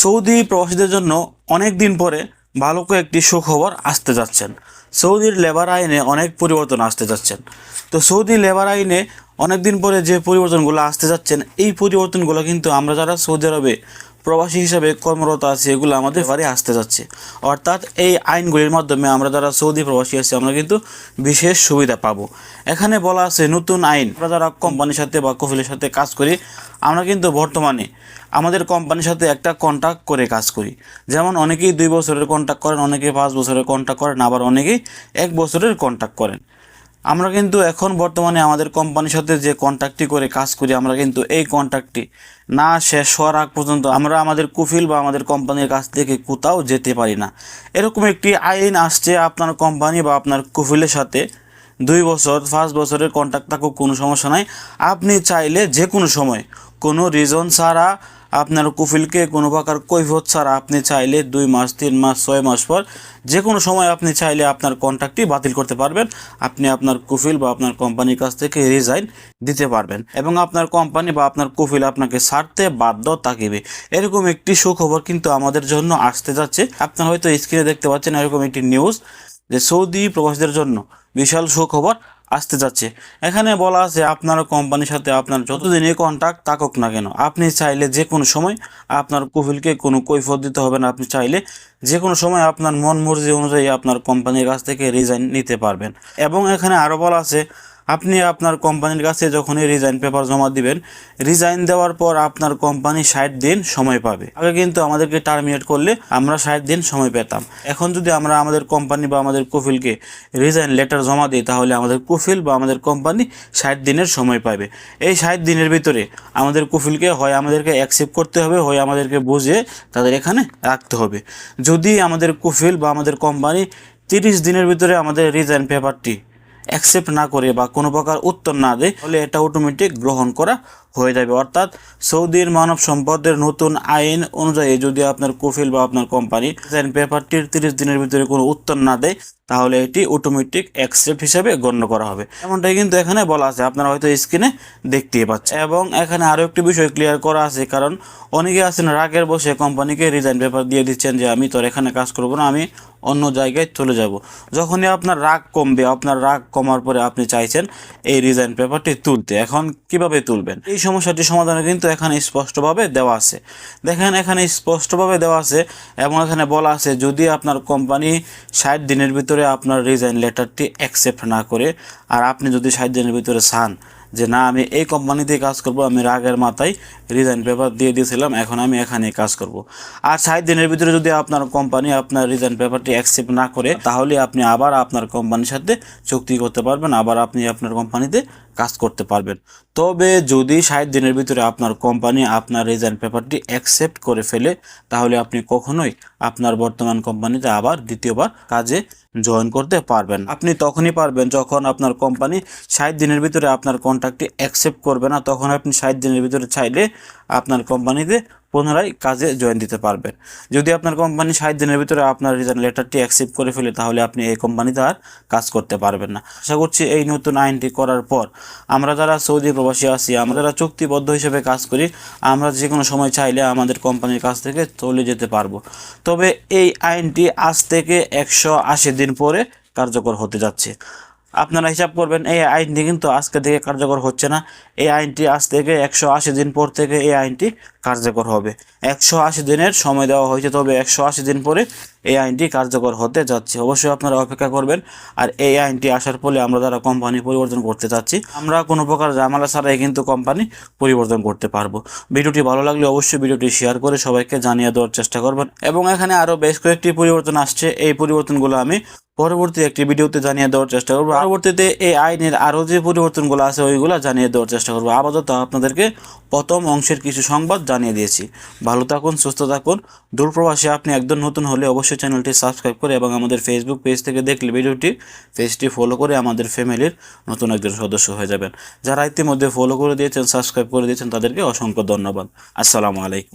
Saudi প্রবাসীদের জন্য অনেক দিন পরে ভালো কয়েকটি সুখবর আসতে যাচ্ছেন। সৌদির লেবার আইনে অনেক পরিবর্তন আসতে যাচ্ছেন। তো সৌদি লেবার আইনে অনেক দিন পরে যে পরিবর্তনগুলো আসতে যাচ্ছেন, এই পরিবর্তনগুলো কিন্তু আমরা যারা সৌদি আরবে প্রবাসী হিসাবে কর্মরত আছে, এগুলো আমাদের বাড়ি আসতে যাচ্ছে। অর্থাৎ এই আইনগুলির মাধ্যমে আমরা যারা সৌদি প্রবাসী আছি, আমরা কিন্তু বিশেষ সুবিধা পাবো। এখানে বলা আছে নতুন আইন। আমরা যারা কোম্পানির সাথে বা কফিলের সাথে কাজ করি, আমরা কিন্তু বর্তমানে আমাদের কোম্পানির সাথে একটা কন্ট্যাক্ট করে কাজ করি। যেমন অনেকেই দুই বছরের কন্ট্যাক্ট করেন, অনেকেই পাঁচ বছরের কন্ট্যাক্ট করেন, আবার অনেকেই এক বছরের কন্ট্যাক্ট করেন। আমরা কিন্তু এখন বর্তমানে আমাদের কোম্পানির সাথে যে কন্ট্যাক্টটি করে কাজ করি, আমরা কিন্তু এই কন্ট্যাক্টটি না শেষ হওয়ার আগ পর্যন্ত আমরা আমাদের কুফিল বা আমাদের কোম্পানির কাছ থেকে কোথাও যেতে পারি না। এরকম একটি আইন আসছে আপনার কোম্পানি বা আপনার কুফিলের সাথে। দুই বছর, পাঁচ বছরের কন্ট্যাক্ট থাকুক, কোনো সমস্যা নাই। আপনি চাইলে যে কোনো সময় কোনো রিজন ছাড়া আপনার কুফিলকে কোনো প্রকার কৈফত ছাড়া আপনি চাইলে দুই মাস, তিন মাস, ছয় মাস পর যে কোনো সময় আপনি চাইলে আপনার কন্ট্রাক্টটি বাতিল করতে পারবেন। আপনি আপনার কুফিল বা আপনার কোম্পানির কাছ থেকে রিজাইন দিতে পারবেন এবং আপনার কোম্পানি বা আপনার কুফিল আপনাকে ছাড়তে বাধ্য থাকিবে। এরকম একটি সুখবর কিন্তু আমাদের জন্য আসতে যাচ্ছে। আপনারা হয়তো স্ক্রিনে দেখতে পাচ্ছেন এরকম একটি নিউজ যে সৌদি প্রবাসীদের জন্য বিশাল সুখবর। আসতে যাচ্ছে। এখানে বলা আছে, আপনার কোম্পানির সাথে আপনার যতদিনই কন্ট্যাক্ট থাকুক না কেন, আপনি চাইলে যে কোনো সময় আপনার কফিলকে কোনো কৈফত দিতে হবে না। আপনি চাইলে যে কোনো সময় আপনার মন মর্জি অনুযায়ী আপনার কোম্পানির কাছ থেকে রিজাইন নিতে পারবেন। এবং এখানে আরও বলা আছে আপনি আপনার কোম্পানির কাছে যখনই রিজাইন পেপার জমা দিবেন রিজাইন দেওয়ার পর আপনার কোম্পানি ষাট দিন সময় পাবে। আগে কিন্তু আমাদেরকে টার্মিনেট করলে আমরা ষাট দিন সময় পেতাম। এখন যদি আমরা আমাদের কোম্পানি বা আমাদের কুফিলকে রিজাইন লেটার জমা দিই, তাহলে আমাদের কুফিল বা আমাদের কোম্পানি ষাট দিনের সময় পাবে। এই ষাট দিনের ভিতরে আমাদের কুফিলকে হয় আমাদেরকে অ্যাকসেপ্ট করতে হবে, হয় আমাদেরকে বুঝে তাদের এখানে রাখতে হবে। যদি আমাদের কুফিল বা আমাদের কোম্পানি তিরিশ দিনের ভিতরে আমাদের রিজাইন পেপারটি অ্যাকসেপ্ট না করে বা কোনো প্রকার উত্তর না দেয় তাহলে এটা অটোমেটিক গ্রহণ করা হয়ে যাবে। অর্থাৎ সৌদির মানব সম্পদের নতুন আইন অনুযায়ী যদি আপনার কফিল বা আপনার কোম্পানি পেপারটির তিরিশ দিনের ভিতরে কোনো উত্তর না দেয়, তাহলে এটি অটোমেটিক অ্যাকসেপ্ট হিসাবে গণ্য করা হবে। এমনটাই কিন্তু এখানে বলা আছে, আপনারা হয়তো স্ক্রিনে দেখতেই পাচ্ছেন। এবং এখানে আরও একটি বিষয় ক্লিয়ার করা আছে, কারণ অনেকে আছেন রাগের বসে কোম্পানিকে রিজাইন পেপার দিয়ে দিচ্ছেন যে, আমি তোর এখানে কাজ করব না, আমি অন্য জায়গায় চলে যাব। যখনই আপনার রাগ কমবে, আপনার রাগ কমার পরে আপনি চাইছেন এই রিজাইন পেপারটি তুলতে। এখন কীভাবে তুলবেন? এই সমস্যাটি সমাধানে কিন্তু এখানে স্পষ্টভাবে দেওয়া আছে। দেখেন, এখানে স্পষ্টভাবে দেওয়া আছে এবং এখানে বলা আছে, যদি আপনার কোম্পানি ষাট দিনের ভিতরে আপনার রিজাইন লেটারটি অ্যাকসেপ্ট না করে, আর আপনি যদি ষাট দিনের ভিতরে চান যে না, আমি এই কোম্পানিতে কাজ করব, আমি রাগের মাথায় রিজাইন পেপার দিয়ে দিয়েছিলাম, এখন আমি এখানে কাজ করব। আর ষাট দিনের ভিতরে যদি আপনার কোম্পানি আপনার রিজাইন পেপারটি অ্যাকসেপ্ট না করে, তাহলে আপনি আবার আপনার কোম্পানির সাথে চুক্তি করতে পারবেন, আবার আপনি আপনার কোম্পানিতে কাজ করতে পারবেন। তবে যদি ষাট দিনের ভিতরে আপনার কোম্পানি আপনার রিজাইন পেপারটি অ্যাকসেপ্ট করে ফেলে, তাহলে আপনি কখনোই আপনার বর্তমান কোম্পানিতে আবার দ্বিতীয়বার কাজে জয়েন করতে পারবেন। আপনি তখনই পারবেন যখন আপনার কোম্পানি ষাট দিনের ভিতরে আপনার কন্ট্রাক্টটি অ্যাকসেপ্ট করবে না, তখন আপনি ষাট দিনের ভিতরে চাইলে আপনার কোম্পানিতে পুনরায় কাজে জয়েন দিতে পারবেন। যদি আপনার কোম্পানি ষাট দিনের ভিতরে আপনার রিটার্ন লেটারটি অ্যাকসেপ্ট করে ফেলে, তাহলে আপনি এই কোম্পানিতে আর কাজ করতে পারবেন না। আশা করছি এই নতুন আইনটি করার পর আমরা যারা সৌদি প্রবাসী আছি, আমরা যারা চুক্তিবদ্ধ হিসেবে কাজ করি, আমরা যে কোনো সময় চাইলে আমাদের কোম্পানির কাছ থেকে চলে যেতে পারব। তবে এই আইনটি আজ থেকে একশো আশি দিন পরে কার্যকর হতে যাচ্ছে। আপনারা হিসাব করবেন, এই আইনটি কিন্তু আজকে থেকে কার্যকর হচ্ছে না। এই আইনটি আজ থেকে একশো আশি দিন পর থেকে এই আইনটি কার্যকর হবে। একশো আশি দিনের সময় দেওয়া হয়েছে, তবে একশো আশি দিন পরে এই আইনটি কার্যকর হতে যাচ্ছে। অবশ্যই আপনারা অপেক্ষা করবেন। আর এই আইনটি আসার ফলে আমরা যারা কোম্পানি পরিবর্তন করতে চাচ্ছি, আমরা কোনো প্রকার জামালা ছাড়াই কিন্তু কোম্পানি পরিবর্তন করতে পারব। ভিডিওটি ভালো লাগলে অবশ্যই ভিডিওটি শেয়ার করে সবাইকে জানিয়ে দেওয়ার চেষ্টা করবেন। এবং এখানে আরও বেশ কয়েকটি পরিবর্তন আসছে। এই পরিবর্তনগুলো আমি পরবর্তী একটি ভিডিওতে জানিয়ে দেওয়ার চেষ্টা করব। পরবর্তীতে এই আইনের আরও যে পরিবর্তনগুলো আছে, ওইগুলো জানিয়ে দেওয়ার চেষ্টা করব। আপাতত আপনাদেরকে প্রথম অংশের কিছু সংবাদ জানিয়ে দিয়েছি। ভালো থাকুন, সুস্থ থাকুন। দূরপ্রবাসে আপনি একদম নতুন হলে অবশ্যই চ্যানেলটি সাবস্ক্রাইব করে এবং আমাদের ফেসবুক পেজ থেকে দেখলে ভিডিওটি পেজটি ফলো করে আমাদের ফ্যামিলির নতুন একজন সদস্য হয়ে যাবেন। যারা ইতিমধ্যে ফলো করে দিয়েছেন সাবস্ক্রাইব করে দিয়েছেন, তাদেরকে অসংখ্য ধন্যবাদ। আসসালামু আলাইকুম।